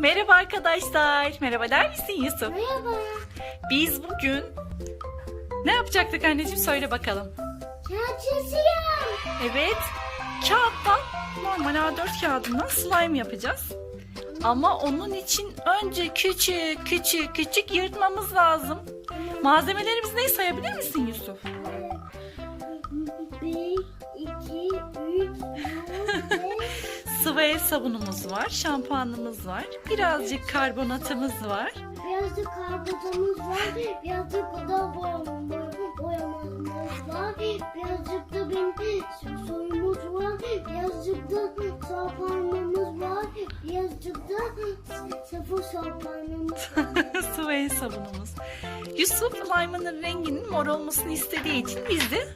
Merhaba arkadaşlar. Merhaba der misin Yusuf? Merhaba. Biz bugün ne yapacaktık anneciğim söyle bakalım. Kağıt çiziyorum. Evet. Kağıttan normal A4 kağıdından slime yapacağız. Ama onun için önce küçük küçük küçük yırtmamız lazım. Malzemelerimiz ne sayabilir misin Yusuf? Bir, iki, üç, dört, beş. Sıvı el sabunumuz var, şampuanımız var, birazcık karbonatımız var. Birazcık karputumuz var. Birazcık da boyamamız, var. Birazcık da benim soyumuz var. Birazcık da sapanmamız var. Birazcık da sıfır sapanmamız var. Sıvı el sabunumuz. Yusuf lime'ın renginin mor olmasını istediği için biz de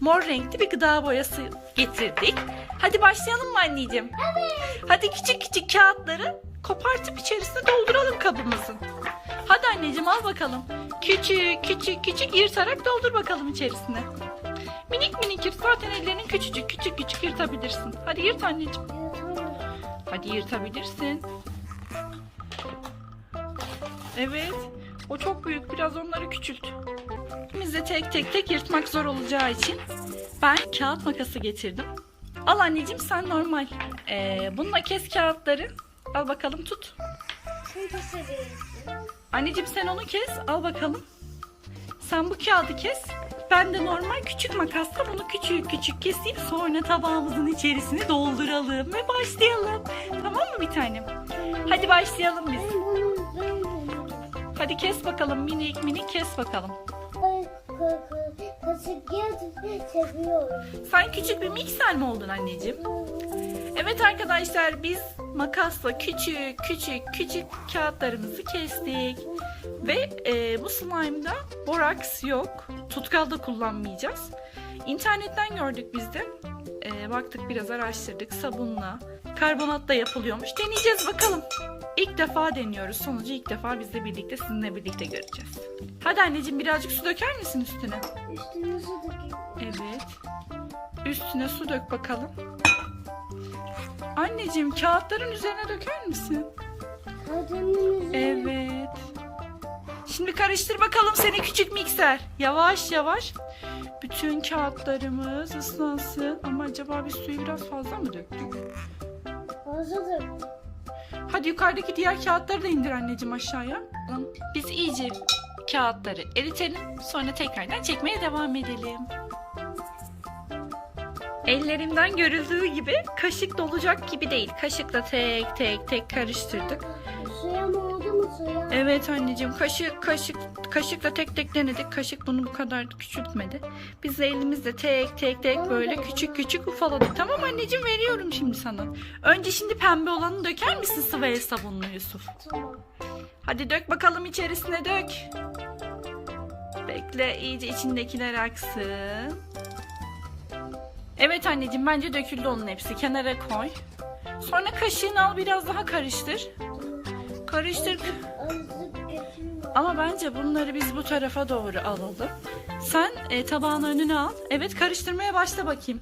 mor renkli bir gıda boyası getirdik. Hadi başlayalım mı anneciğim? Evet. Hadi küçük küçük kağıtları kopartıp içerisine dolduralım kabımızın. Hadi anneciğim al bakalım. Küçük küçük küçük yırtarak doldur bakalım içerisine. Minik minik yırt. Zaten ellerinin küçücük küçük küçük yırtabilirsin. Hadi yırt anneciğim. Hadi yırtabilirsin. Evet. O çok büyük. Biraz onları küçült. De tek tek tek yırtmak zor olacağı için ben kağıt makası getirdim. Al anneciğim sen normal. Ee, bununla kes kağıtları. Al bakalım tut. Anneciğim sen onu kes. Al bakalım. Sen bu kağıdı kes. Ben de normal küçük makasla bunu küçük küçük keseyim. Sonra tabağımızın içerisine dolduralım ve başlayalım. Tamam mı bir tanem? Hadi başlayalım biz. Hadi kes bakalım minik minik kes bakalım. Seviyorum. Sen küçük bir mikser mi oldun anneciğim? Evet arkadaşlar biz makasla küçük küçük küçük kağıtlarımızı kestik. Ve e, bu slime'da boraks yok. Tutkal da kullanmayacağız. İnternetten gördük biz de. E, baktık biraz araştırdık sabunla. Karbonatla yapılıyormuş. Deneyeceğiz bakalım. İlk defa deniyoruz. Sonucu ilk defa bizle birlikte sizinle birlikte göreceğiz. Hadi anneciğim birazcık su döker misin üstüne? Üstüne su dökeyim. Evet. Üstüne su dök bakalım. Anneciğim kağıtların üzerine döker misin? Üzerine. Evet. Şimdi karıştır bakalım seni küçük mikser. Yavaş yavaş. Bütün kağıtlarımız ıslansın. Ama acaba biz suyu biraz fazla mı döktük? Fazla dök. Hadi yukarıdaki diğer kağıtları da indir anneciğim aşağıya. Biz iyice kağıtları eritelim. Sonra tekrardan çekmeye devam edelim. Ellerimden görüldüğü gibi kaşık dolacak gibi değil. Kaşıkla tek tek tek karıştırdık. Evet anneciğim kaşık kaşık kaşıkla tek tek denedik. Kaşık bunu bu kadar küçültmedi. Biz de elimizle tek tek tek böyle küçük küçük ufaladık. Tamam anneciğim veriyorum şimdi sana. Önce şimdi pembe olanı döker misin sıvı el sabunlu Yusuf? Tamam. Hadi dök bakalım içerisine dök. Bekle iyice içindekiler aksın. Evet anneciğim bence döküldü onun hepsi. Kenara koy. Sonra kaşığını al biraz daha karıştır. Karıştır. Ama bence bunları biz bu tarafa doğru alalım. Sen e, tabağın önüne al. Evet karıştırmaya başla bakayım.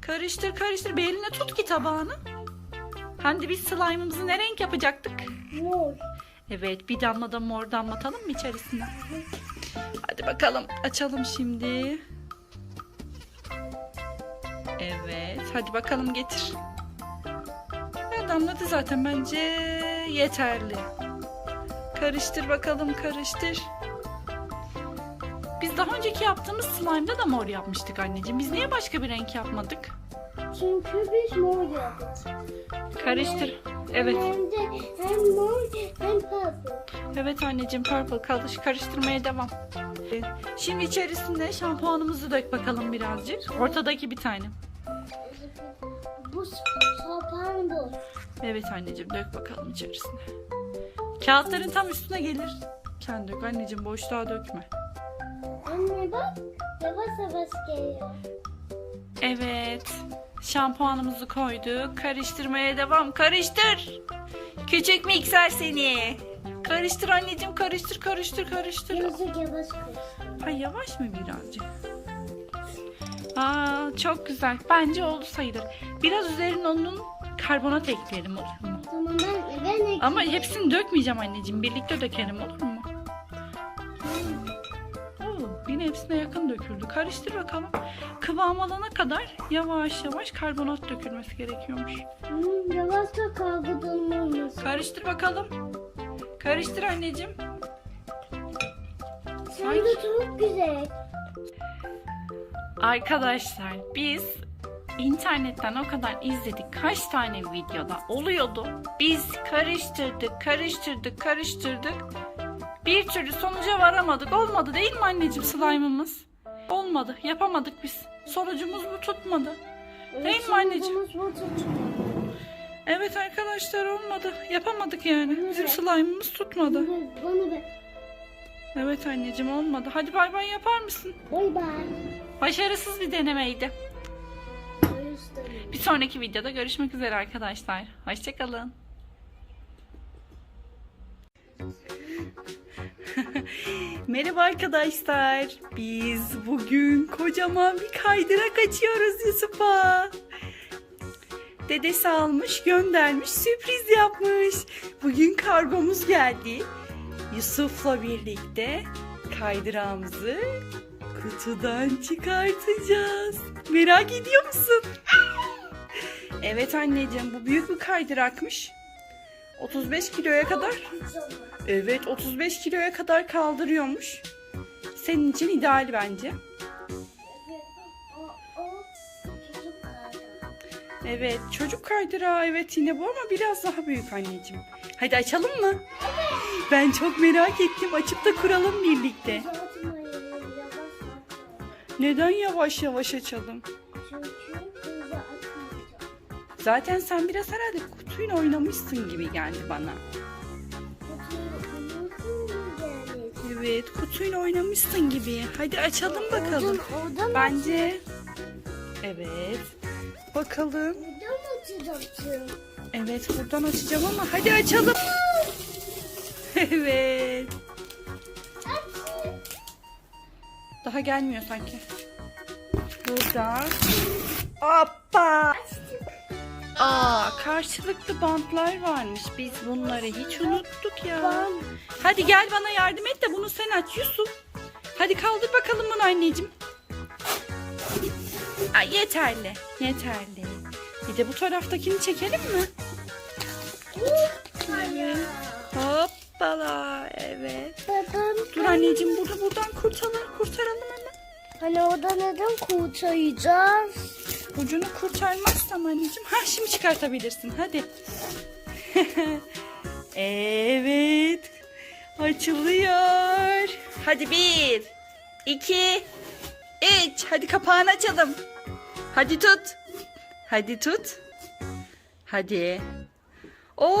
Karıştır karıştır. Bir eline tut ki tabağını. Hani biz slime'ımızı ne renk yapacaktık? Mor. Evet bir damla da mor damlatalım mı içerisine? Hadi bakalım açalım şimdi. Evet hadi bakalım getir. Ya damladı zaten bence yeterli. Karıştır bakalım karıştır. Biz daha önceki yaptığımız slime'da da mor yapmıştık anneciğim. Biz niye başka bir renk yapmadık? Çünkü biz mor yaptık. Karıştır. Evet. Hem de hem mor hem purple. Evet anneciğim purple karış karıştırmaya devam. Şimdi içerisinde şampuanımızı dök bakalım birazcık. Ortadaki bir tane. Bu sapan bu. Evet anneciğim dök bakalım içerisine. Kağıtların tam üstüne gelir. Kendi dök anneciğim boşluğa dökme. Anne bak yavaş yavaş geliyor. Evet. Şampuanımızı koyduk. Karıştırmaya devam. Karıştır. Küçük mikser seni. Karıştır anneciğim karıştır karıştır karıştır. Birazcık yavaş koy. Ay yavaş mı birazcık? Aa çok güzel. Bence oldu sayılır. Biraz üzerine onun karbonat ekleyelim olur mu? Tamam ben ben Ama hepsini dökmeyeceğim anneciğim. Birlikte dökelim olur mu? Oo, yine hepsine yakın döküldü. Karıştır bakalım. Kıvam alana kadar yavaş yavaş karbonat dökülmesi gerekiyormuş. Hmm, yavaşça kavgadılmamız. Karıştır bakalım. Karıştır anneciğim. Sen de çok güzel. Arkadaşlar biz internetten o kadar izledik. Kaç tane videoda oluyordu. Biz karıştırdık, karıştırdık, karıştırdık. Bir türlü sonuca varamadık. Olmadı değil mi anneciğim slime'ımız? Olmadı. Yapamadık biz. Sonucumuz bu tutmadı. Değil mi anneciğim? bu. Evet arkadaşlar olmadı. Yapamadık yani. Bizim slime'ımız tutmadı. Bana ver. Evet anneciğim olmadı. Hadi bay bay yapar mısın? Bay bay. Başarısız bir denemeydi. Bir sonraki videoda görüşmek üzere arkadaşlar. Hoşçakalın. Merhaba arkadaşlar. Biz bugün kocaman bir kaydırak açıyoruz Yusuf'a. Dedesi almış göndermiş sürpriz yapmış. Bugün kargomuz geldi. Yusuf'la birlikte kaydırağımızı kutudan çıkartacağız. Merak ediyor musun? Evet anneciğim bu büyük bir kaydırakmış. 35 kiloya kadar. Evet 35 kiloya kadar kaldırıyormuş. Senin için ideal bence. Evet çocuk kaydırağı evet yine bu ama biraz daha büyük anneciğim. Hadi açalım mı? Ben çok merak ettim. Açıp da kuralım birlikte. Neden yavaş yavaş açalım? Çünkü hızlı atmayacağım. Zaten sen biraz herhalde kutuyla oynamışsın gibi geldi bana. Evet kutuyla oynamışsın gibi. Hadi açalım bakalım. Bence evet. Bakalım. Buradan açacaksın. Evet buradan açacağım ama hadi açalım. evet. Daha gelmiyor sanki. Burada. Hoppa. Aa karşılıklı bantlar varmış. Biz bunları hiç unuttuk ya. Hadi gel bana yardım et de bunu sen aç Yusuf. Hadi kaldır bakalım bunu anneciğim. Ay yeterli. Yeterli. Bir de bu taraftakini çekelim mi? Hoppala. Evet. Dur anneciğim burada buradan hemen. Hani orada neden kurtaracağız? Ucunu kurtarmazsam anneciğim. Ha şimdi çıkartabilirsin hadi. evet. Açılıyor. Hadi bir, iki, üç. Hadi kapağını açalım. Hadi tut. Hadi tut. Hadi. O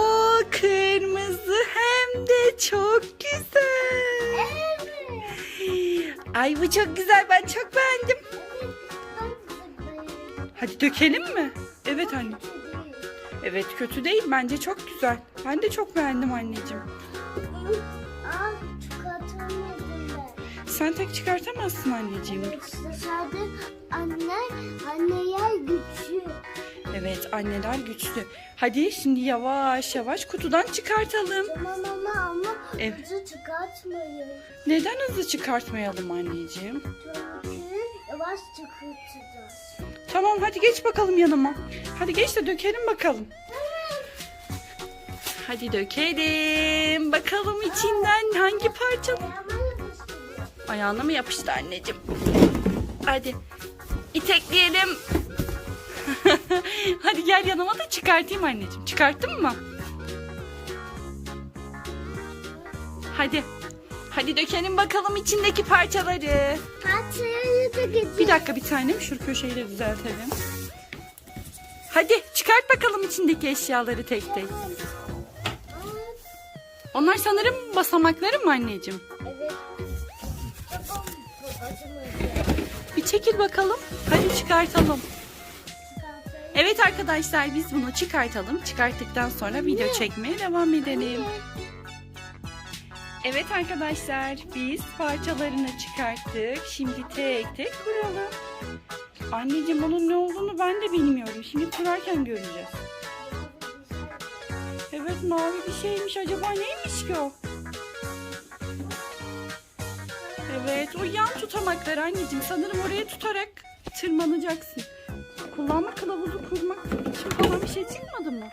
kırmızı hem de çok güzel. Ay bu çok güzel. Ben çok beğendim. Hadi dökelim mi? Evet anne. Evet kötü değil. Bence çok güzel. Ben de çok beğendim anneciğim. Aa. Sen tek çıkartamazsın anneciğim. Dışarıda Evet anneler güçlü. Hadi şimdi yavaş yavaş kutudan çıkartalım. Tamam ama ama Evet. bizi çıkartmayın. Neden hızlı çıkartmayalım anneciğim? Çünkü yavaş çıkartacağız. Tamam hadi geç bakalım yanıma. Hadi geç de dökelim bakalım. Hadi dökelim. Bakalım içinden hangi parça? Yapıştırıyor. Ayağına mı yapıştı anneciğim? Hadi itekleyelim. Hadi gel yanıma da çıkartayım anneciğim. Çıkarttın mı? Hadi. Hadi dökelim bakalım içindeki parçaları. Bir dakika bir tanem şu köşeyi de düzeltelim. Hadi çıkart bakalım içindeki eşyaları tek tek. Onlar sanırım basamakları mı anneciğim? Evet. Bir çekil bakalım. Hadi çıkartalım. Evet arkadaşlar biz bunu çıkartalım. Çıkarttıktan sonra video çekmeye devam edelim. Evet arkadaşlar biz parçalarını çıkarttık. Şimdi tek tek kuralım. Anneciğim onun ne olduğunu ben de bilmiyorum. Şimdi kurarken göreceğiz. Evet Evet mavi bir şeymiş. Acaba neymiş ki o? Evet o yan tutamaklar anneciğim. Sanırım oraya tutarak tırmanacaksın. Kullanma kılavuzu kurmak için falan bir şey çıkmadı mı?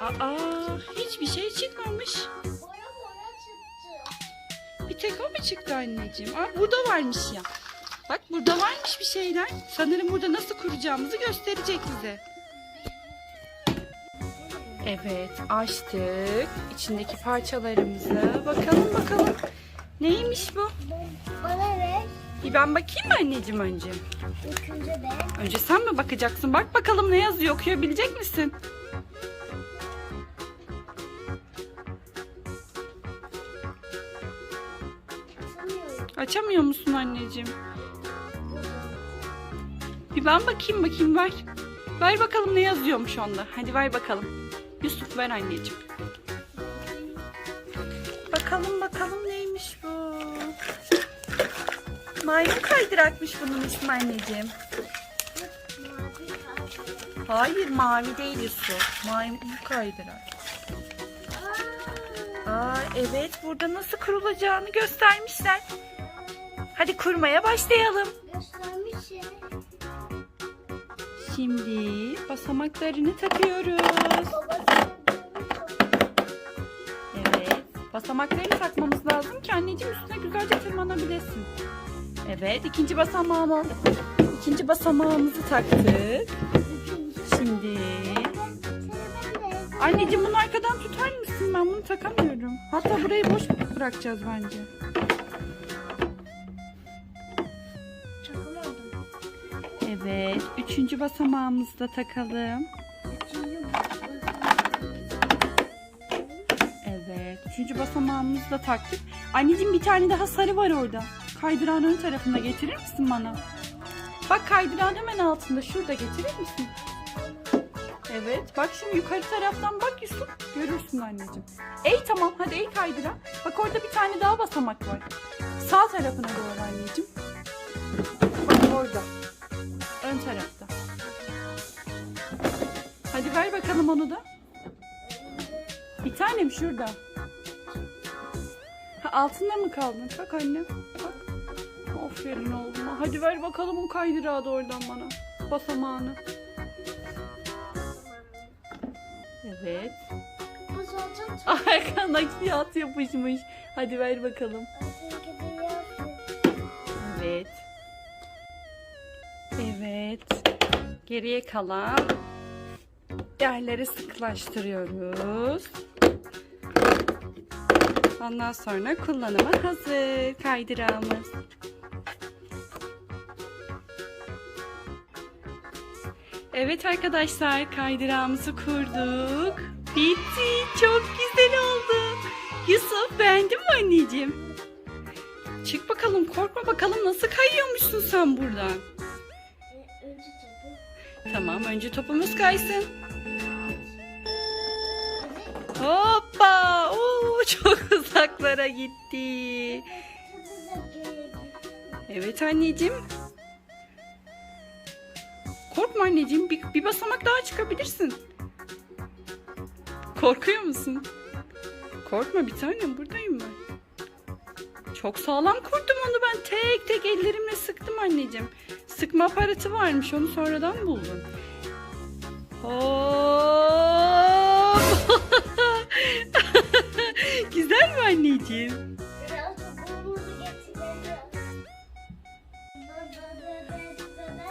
Aa hiçbir şey çıkmamış. Bir tek o mu çıktı anneciğim? Aa, burada varmış ya. Bak burada varmış bir şeyler. Sanırım burada nasıl kuracağımızı gösterecek bize. Evet açtık. İçindeki parçalarımızı. Bakalım bakalım. Neymiş bu? Bana ver. Bir ben bakayım mı anneciğim önce? Üçüncü de. Önce sen mi bakacaksın? Bak bakalım ne yazıyor okuyabilecek misin? Açamıyor musun anneciğim? Bir ben bakayım bakayım ver. Ver bakalım ne yazıyormuş onda. Hadi ver bakalım. Yusuf ver anneciğim. Bakalım bakalım bu. Maymun kaydırakmış bunun ismi anneciğim. Hayır mavi değil Yusuf. Maymun kaydırak. Aa, evet burada nasıl kurulacağını göstermişler. Hadi kurmaya başlayalım. Şimdi basamaklarını takıyoruz. Evet. Basamaklarını takmamız lazım ki anneciğim üstüne güzelce tırmanabilesin. Evet ikinci basamağımı ikinci basamağımızı taktık. Şimdi anneciğim bunu arkadan tutar mısın? Ben bunu takamıyorum. Hatta burayı boş bırakacağız bence. Evet üçüncü basamağımızı da takalım. Evet. Üçüncü basamağımızı da taktık. Anneciğim bir tane daha sarı var orada. Kaydırağın ön tarafında getirir misin bana? Bak kaydırağın hemen altında. Şurada getirir misin? Evet. Bak şimdi yukarı taraftan bak Yusuf. Görürsün anneciğim. Ey tamam. Hadi ey kaydıra. Bak orada bir tane daha basamak var. Sağ tarafına doğru anneciğim. Bak orada. Ön tarafta. Hadi ver bakalım onu da. Bir tanem şurada. Ha, altında mı kaldın? Kalk annem. Aferin oğluma. Hadi ver bakalım o kaydırağı da oradan bana. Basamağını. Evet. Arkana kağıt yapışmış. Hadi ver bakalım. Evet. Evet. Geriye kalan yerleri sıklaştırıyoruz. Ondan sonra kullanıma hazır kaydırağımız. Evet arkadaşlar kaydırağımızı kurduk. Bitti. Çok güzel oldu. Yusuf beğendin mi anneciğim? Çık bakalım korkma bakalım nasıl kayıyormuşsun sen buradan. Tamam önce topumuz kaysın. Hoppa! Oo, çok uzaklara gitti. Evet anneciğim. Korkma anneciğim. Bir, bir basamak daha çıkabilirsin. Korkuyor musun? Korkma bir tanem buradayım ben. Çok sağlam kurdum onu ben. Tek tek ellerimle sıktım anneciğim. Sıkma aparatı varmış onu sonradan buldum. Hop! Güzel mi anneciğim?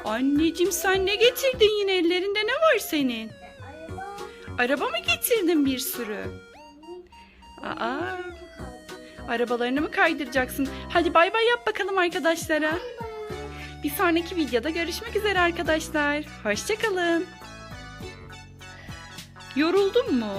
Anneciğim sen ne getirdin yine ellerinde ne var senin? Araba. Araba mı getirdin bir sürü? Aa, arabalarını mı kaydıracaksın? Hadi bay bay yap bakalım arkadaşlara. Bir sonraki videoda görüşmek üzere arkadaşlar. Hoşçakalın. Yoruldun mu?